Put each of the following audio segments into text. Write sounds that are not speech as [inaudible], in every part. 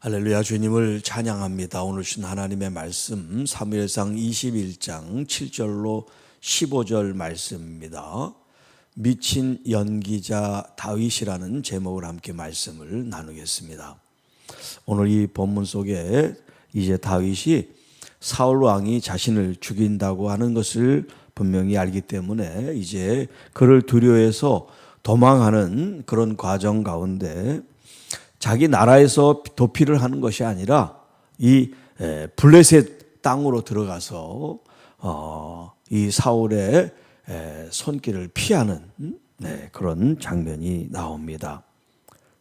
할렐루야 주님을 찬양합니다. 오늘 주신 하나님의 말씀 사무엘상 21장 7절로 15절 말씀입니다. 미친 연기자 다윗이라는 제목을 함께 말씀을 나누겠습니다. 오늘 이 본문 속에 이제 다윗이 사울 왕이 자신을 죽인다고 하는 것을 분명히 알기 때문에 이제 그를 두려워해서 도망하는 그런 과정 가운데 자기 나라에서 도피를 하는 것이 아니라 이 에, 블레셋 땅으로 들어가서 어, 이 사울의 에, 손길을 피하는 음? 네, 그런 장면이 나옵니다.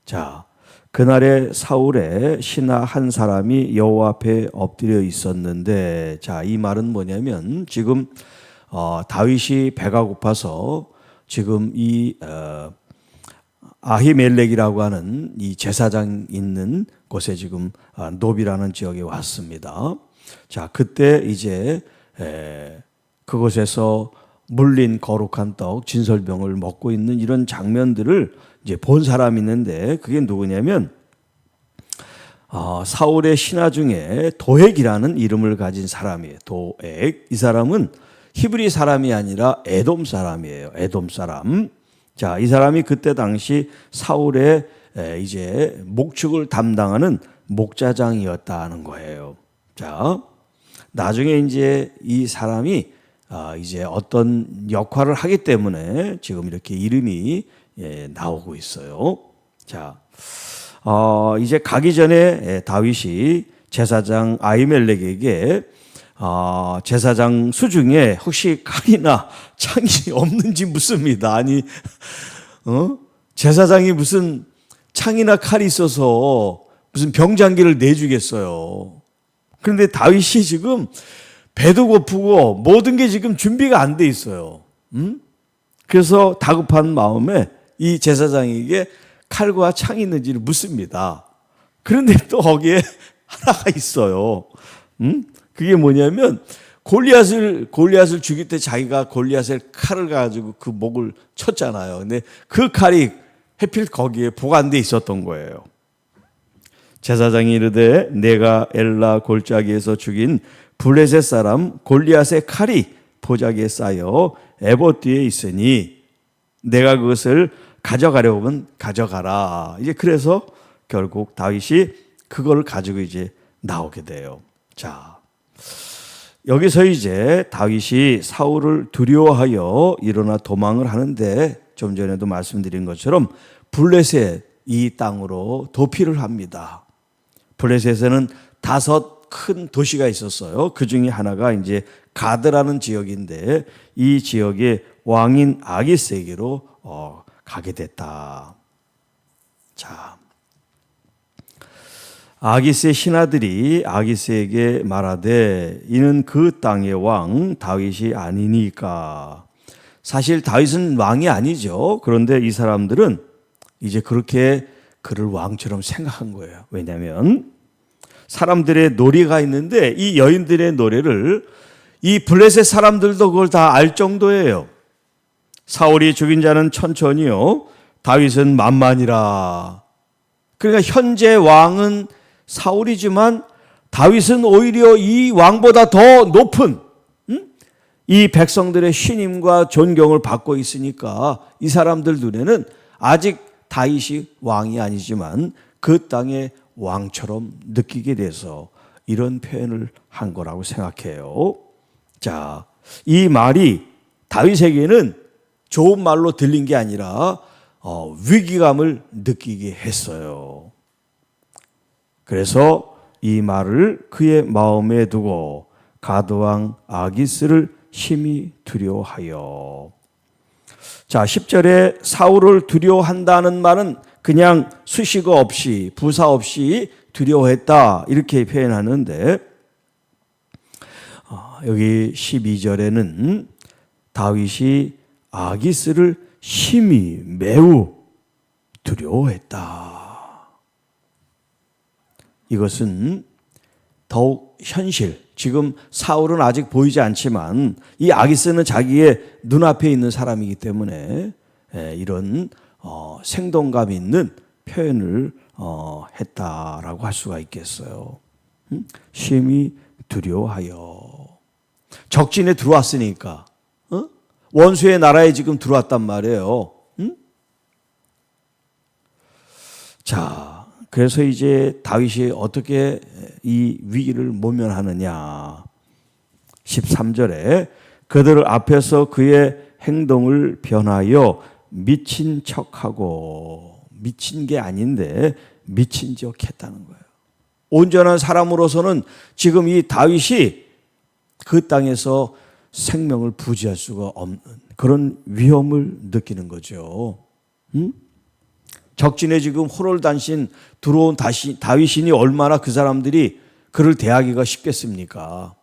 자, 그날에 사울의 신하 한 사람이 여호와 앞에 엎드려 있었는데, 자, 이 말은 뭐냐면 지금 어, 다윗이 배가 고파서 지금 이 어, 아히멜렉이라고 하는 이 제사장 있는 곳에 지금 아, 노비라는 지역에 왔습니다. 자, 그때 이제 에, 그곳에서 물린 거룩한 떡 진설병을 먹고 있는 이런 장면들을 이제 본 사람이 있는데 그게 누구냐면 어, 사울의 신하 중에 도액이라는 이름을 가진 사람이에요. 도액. 이 사람은 히브리 사람이 아니라 에돔 사람이에요. 에돔 사람. 자, 이 사람이 그때 당시 사울의 에, 이제 목축을 담당하는 목자장이었다는 거예요. 자, 나중에 이제 이 사람이 아, 이제 어떤 역할을 하기 때문에 지금 이렇게 이름이 예, 나오고 있어요. 자, 어, 이제 가기 전에 예, 다윗이 제사장 아이멜렉에게 어, 제사장 수중에 혹시 칼이나 창이 [laughs] 없는지 묻습니다. 아니, 어? 제사장이 무슨 창이나 칼이 있어서 무슨 병장기를 내주겠어요. 그런데 다윗이 지금 배도 고프고 모든 게 지금 준비가 안 돼 있어요. 음? 그래서 다급한 마음에 이 제사장에게 칼과 창이 있는지를 묻습니다. 그런데 또 거기에 [laughs] 하나가 있어요. 음? 그게 뭐냐면 골리앗을 골리앗을 죽일 때 자기가 골리앗의 칼을 가지고 그 목을 쳤잖아요. 근데 그 칼이 해필 거기에 보관돼 있었던 거예요. 제사장이 이르되 내가 엘라 골짜기에서 죽인 블레셋 사람 골리앗의 칼이 보자기에 쌓여 에봇 뒤에 있으니 내가 그것을 가져가려면 가져가라. 이제 그래서 결국 다윗이 그걸 가지고 이제 나오게 돼요. 자. 여기서 이제 다윗이 사울을 두려워하여 일어나 도망을 하는데 좀 전에도 말씀드린 것처럼 블레셋 이 땅으로 도피를 합니다. 블레셋에는 다섯 큰 도시가 있었어요. 그 중에 하나가 이제 가드라는 지역인데 이 지역의 왕인 아기스에게로 어, 가게 됐다. 자, 아기스의 신하들이 아기스에게 말하되 이는 그 땅의 왕 다윗이 아니니까. 사실 다윗은 왕이 아니죠. 그런데 이 사람들은 이제 그렇게 그를 왕처럼 생각한 거예요. 왜냐하면 사람들의 노래가 있는데 이 여인들의 노래를 이 블레셋 사람들도 그걸 다 알 정도예요. 사울이 죽인 자는 천천히요. 다윗은 만만이라. 그러니까 현재 왕은 사울이지만 다윗은 오히려 이 왕보다 더 높은 음? 이 백성들의 신임과 존경을 받고 있으니까 이 사람들 눈에는 아직 다윗이 왕이 아니지만 그 땅의 왕처럼 느끼게 돼서 이런 표현을 한 거라고 생각해요. 자, 이 말이 다윗에게는 좋은 말로 들린 게 아니라 어, 위기감을 느끼게 했어요. 그래서 이 말을 그의 마음에 두고 가드왕 아기스를 심히 두려워하여 자 10절에 사울을 두려워한다는 말은 그냥 수식어 없이 부사 없이 두려워했다 이렇게 표현하는데 어, 여기 12절에는 다윗이 아기스를 심히 매우 두려워했다. 이것은 더욱 현실. 지금 사울은 아직 보이지 않지만 이 아기스는 자기의 눈앞에 있는 사람이기 때문에 이런 어, 생동감 있는 표현을 어, 했다라고 할 수가 있겠어요. 음? 심히 두려워하여 적진에 들어왔으니까 어? 원수의 나라에 지금 들어왔단 말이에요. 음? 자, 그래서 이제 다윗이 어떻게 이 위기를 모면하느냐. 13절에 그들을 앞에서 그의 행동을 변하여 미친 척하고 미친 게 아닌데 미친 척 했다는 거예요. 온전한 사람으로서는 지금 이 다윗이 그 땅에서 생명을 부지할 수가 없는 그런 위험을 느끼는 거죠. 음? 적진에 지금 호롤단신 들어온 다시, 다윗이니 얼마나 그 사람들이 그를 대하기가 쉽겠습니까?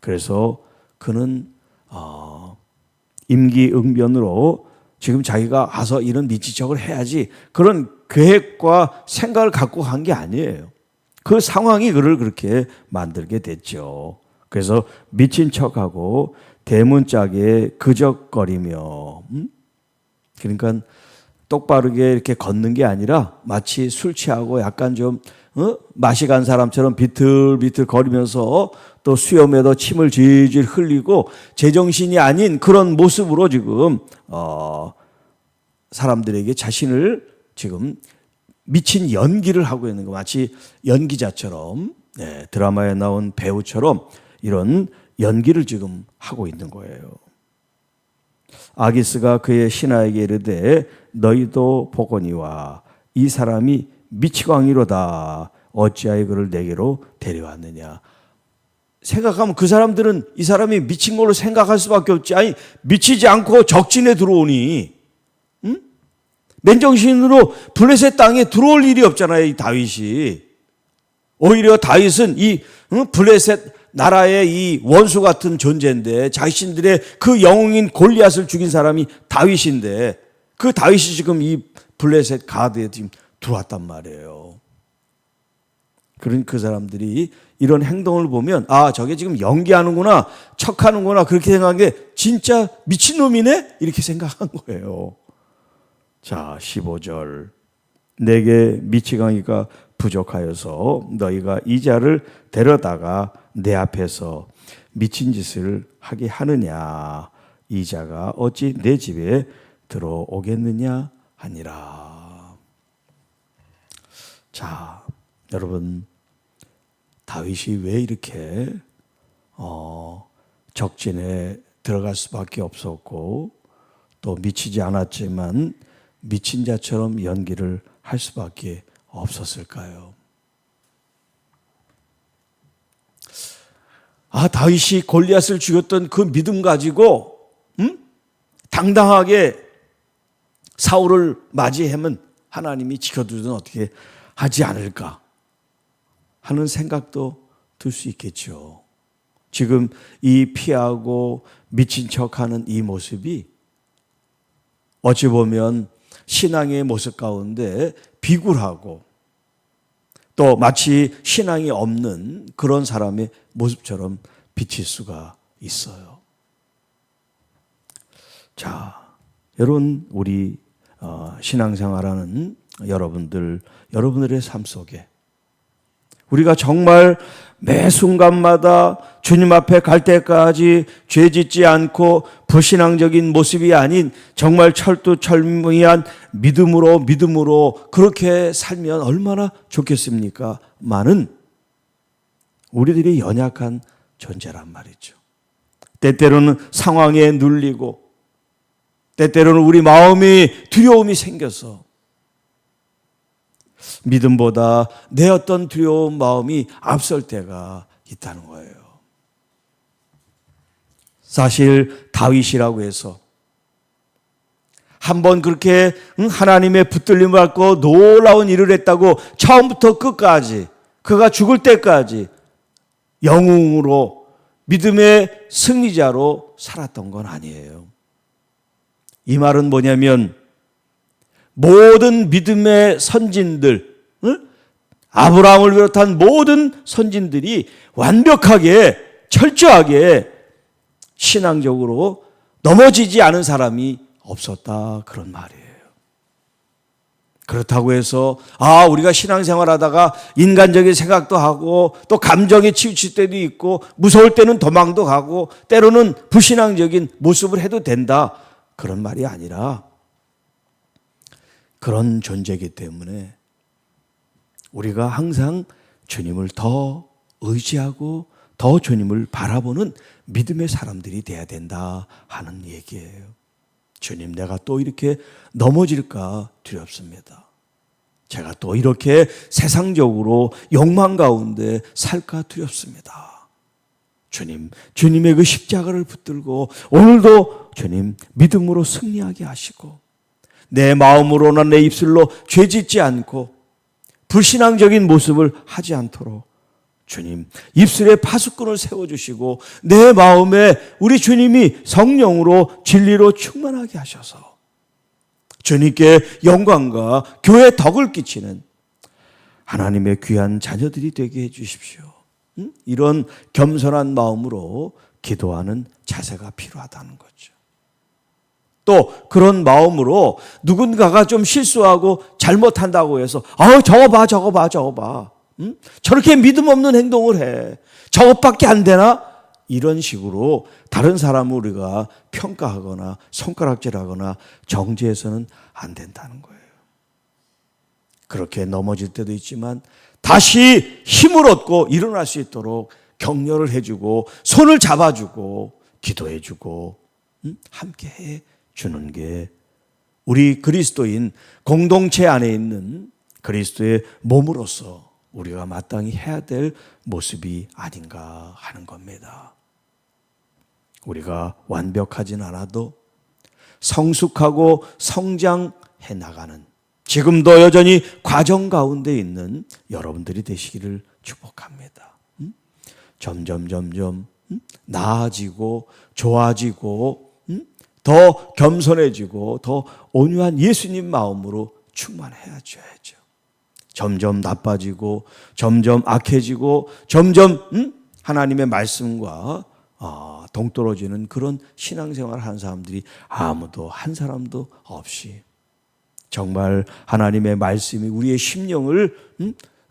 그래서 그는 어, 임기응변으로 지금 자기가 가서 이런 미치척을 해야지 그런 계획과 생각을 갖고 간 게 아니에요. 그 상황이 그를 그렇게 만들게 됐죠. 그래서 미친 척하고 대문짝에 그적거리며, 음? 그러니까 똑바르게 이렇게 걷는 게 아니라 마치 술 취하고 약간 좀 어? 맛이 간 사람처럼 비틀비틀 거리면서 또 수염에도 침을 질질 흘리고 제정신이 아닌 그런 모습으로 지금 어 사람들에게 자신을 지금 미친 연기를 하고 있는 거 마치 연기자처럼 네, 드라마에 나온 배우처럼 이런 연기를 지금 하고 있는 거예요. 아기스가 그의 신하에게 이르되 너희도 보거니와 이 사람이 미치광이로다 어찌하여 그를 내게로 데려왔느냐 생각하면 그 사람들은 이 사람이 미친 걸로 생각할 수밖에 없지 아니 미치지 않고 적진에 들어오니 응? 맨정신으로 블레셋 땅에 들어올 일이 없잖아요 이 다윗이 오히려 다윗은 이 응? 블레셋 나라의 이 원수 같은 존재인데 자신들의 그 영웅인 골리앗을 죽인 사람이 다윗인데 그 다윗이 지금 이 블레셋 가드에 지금 들어왔단 말이에요. 그런 그 사람들이 이런 행동을 보면 아 저게 지금 연기하는구나 척하는구나 그렇게 생각한 게 진짜 미친놈이네 이렇게 생각한 거예요. 자 15절 내게 미치광이가 부족하여서 너희가 이 자를 데려다가 내 앞에서 미친 짓을 하게 하느냐 이 자가 어찌 내 집에 들어오겠느냐 하니라. 자, 여러분 다윗이 왜 이렇게 어, 적진에 들어갈 수밖에 없었고 또 미치지 않았지만 미친 자처럼 연기를 할 수밖에 없었을까요? 아 다윗이 골리앗을 죽였던 그 믿음 가지고 음? 당당하게 사울을 맞이하면 하나님이 지켜두든 어떻게 하지 않을까 하는 생각도 들 수 있겠죠. 지금 이 피하고 미친 척하는 이 모습이 어찌 보면 신앙의 모습 가운데 비굴하고 또 마치 신앙이 없는 그런 사람의 모습처럼 비칠 수가 있어요. 자, 여러분 우리 어, 신앙생활하는 여러분들 여러분들의 삶 속에 우리가 정말 매 순간마다 주님 앞에 갈 때까지 죄 짓지 않고 불신앙적인 모습이 아닌 정말 철두철미한 믿음으로 믿음으로 그렇게 살면 얼마나 좋겠습니까? 많은 우리들이 연약한 존재란 말이죠. 때때로는 상황에 눌리고 때때로는 우리 마음이 두려움이 생겨서 믿음보다 내 어떤 두려운 마음이 앞설 때가 있다는 거예요. 사실 다윗이라고 해서 한번 그렇게 하나님의 붙들림을 받고 놀라운 일을 했다고 처음부터 끝까지 그가 죽을 때까지 영웅으로 믿음의 승리자로 살았던 건 아니에요. 이 말은 뭐냐면 모든 믿음의 선진들, 아브라함을 비롯한 모든 선진들이 완벽하게 철저하게 신앙적으로 넘어지지 않은 사람이 없었다. 그런 말이에요. 그렇다고 해서 아 우리가 신앙생활하다가 인간적인 생각도 하고 또 감정에 치우칠 때도 있고 무서울 때는 도망도 가고 때로는 불신앙적인 모습을 해도 된다. 그런 말이 아니라 그런 존재이기 때문에 우리가 항상 주님을 더 의지하고 더 주님을 바라보는 믿음의 사람들이 돼야 된다 하는 얘기예요. 주님, 내가 또 이렇게 넘어질까 두렵습니다. 제가 또 이렇게 세상적으로 욕망 가운데 살까 두렵습니다. 주님, 주님의 그 십자가를 붙들고 오늘도 주님 믿음으로 승리하게 하시고 내 마음으로나 내 입술로 죄 짓지 않고 불신앙적인 모습을 하지 않도록 주님 입술에 파수꾼을 세워주시고 내 마음에 우리 주님이 성령으로 진리로 충만하게 하셔서 주님께 영광과 교회 덕을 끼치는 하나님의 귀한 자녀들이 되게 해주십시오. 응? 이런 겸손한 마음으로 기도하는 자세가 필요하다는 거죠. 또 그런 마음으로 누군가가 좀 실수하고 잘못한다고 해서 아우 저거 봐 저거 봐 저거 봐 응? 저렇게 믿음 없는 행동을 해 저것밖에 안 되나 이런 식으로 다른 사람을 우리가 평가하거나 손가락질하거나 정죄해서는 안 된다는 거예요. 그렇게 넘어질 때도 있지만 다시 힘을 얻고 일어날 수 있도록 격려를 해주고 손을 잡아주고 기도해주고 응? 함께 해 주는 게 우리 그리스도인 공동체 안에 있는 그리스도의 몸으로서 우리가 마땅히 해야 될 모습이 아닌가 하는 겁니다. 우리가 완벽하진 않아도 성숙하고 성장해 나가는 지금도 여전히 과정 가운데 있는 여러분들이 되시기를 축복합니다. 음? 점점 점점 음? 나아지고 좋아지고 음? 더 겸손해지고 더 온유한 예수님 마음으로 충만해야죠. 점점 나빠지고 점점 악해지고 점점 하나님의 말씀과 어, 동떨어지는 그런 신앙생활 한 사람들이 아무도 한 사람도 없이 정말 하나님의 말씀이 우리의 심령을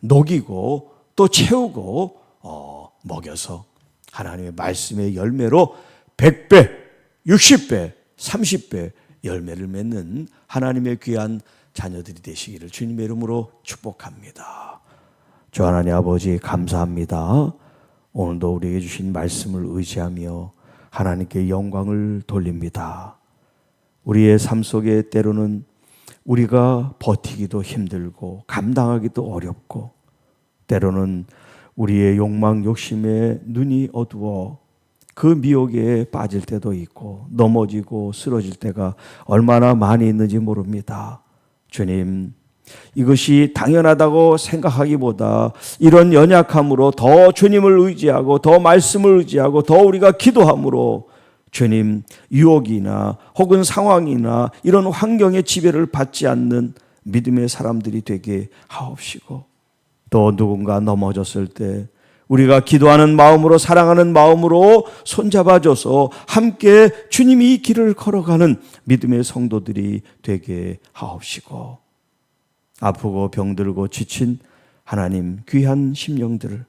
녹이고 또 채우고 어, 먹여서 하나님의 말씀의 열매로 100배, 60배, 30배 열매를 맺는 하나님의 귀한 자녀들이 되시기를 주님의 이름으로 축복합니다. 주 하나님 아버지 감사합니다. 오늘도 우리에게 주신 말씀을 의지하며 하나님께 영광을 돌립니다. 우리의 삶 속에 때로는 우리가 버티기도 힘들고 감당하기도 어렵고 때로는 우리의 욕망 욕심에 눈이 어두워 그 미혹에 빠질 때도 있고 넘어지고 쓰러질 때가 얼마나 많이 있는지 모릅니다. 주님, 이것이 당연하다고 생각하기보다 이런 연약함으로 더 주님을 의지하고 더 말씀을 의지하고 더 우리가 기도함으로 주님 유혹이나 혹은 상황이나 이런 환경의 지배를 받지 않는 믿음의 사람들이 되게 하옵시고 또 누군가 넘어졌을 때 우리가 기도하는 마음으로 사랑하는 마음으로 손잡아줘서 함께 주님이 이 길을 걸어가는 믿음의 성도들이 되게 하옵시고 아프고 병들고 지친 하나님 귀한 심령들을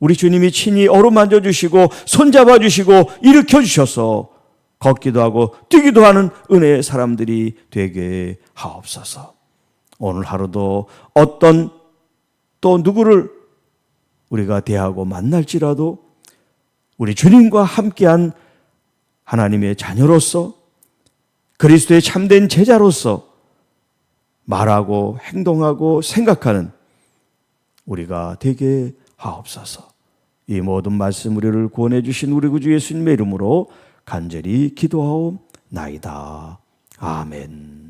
우리 주님이 친히 어루만져 주시고 손잡아 주시고 일으켜 주셔서 걷기도 하고 뛰기도 하는 은혜의 사람들이 되게 하옵소서. 오늘 하루도 어떤 또 누구를 우리가 대하고 만날지라도 우리 주님과 함께한 하나님의 자녀로서 그리스도의 참된 제자로서 말하고 행동하고 생각하는 우리가 되게 하옵소서. 이 모든 말씀 우리를 구원해 주신 우리 구주 예수님의 이름으로 간절히 기도하옵나이다. 아멘.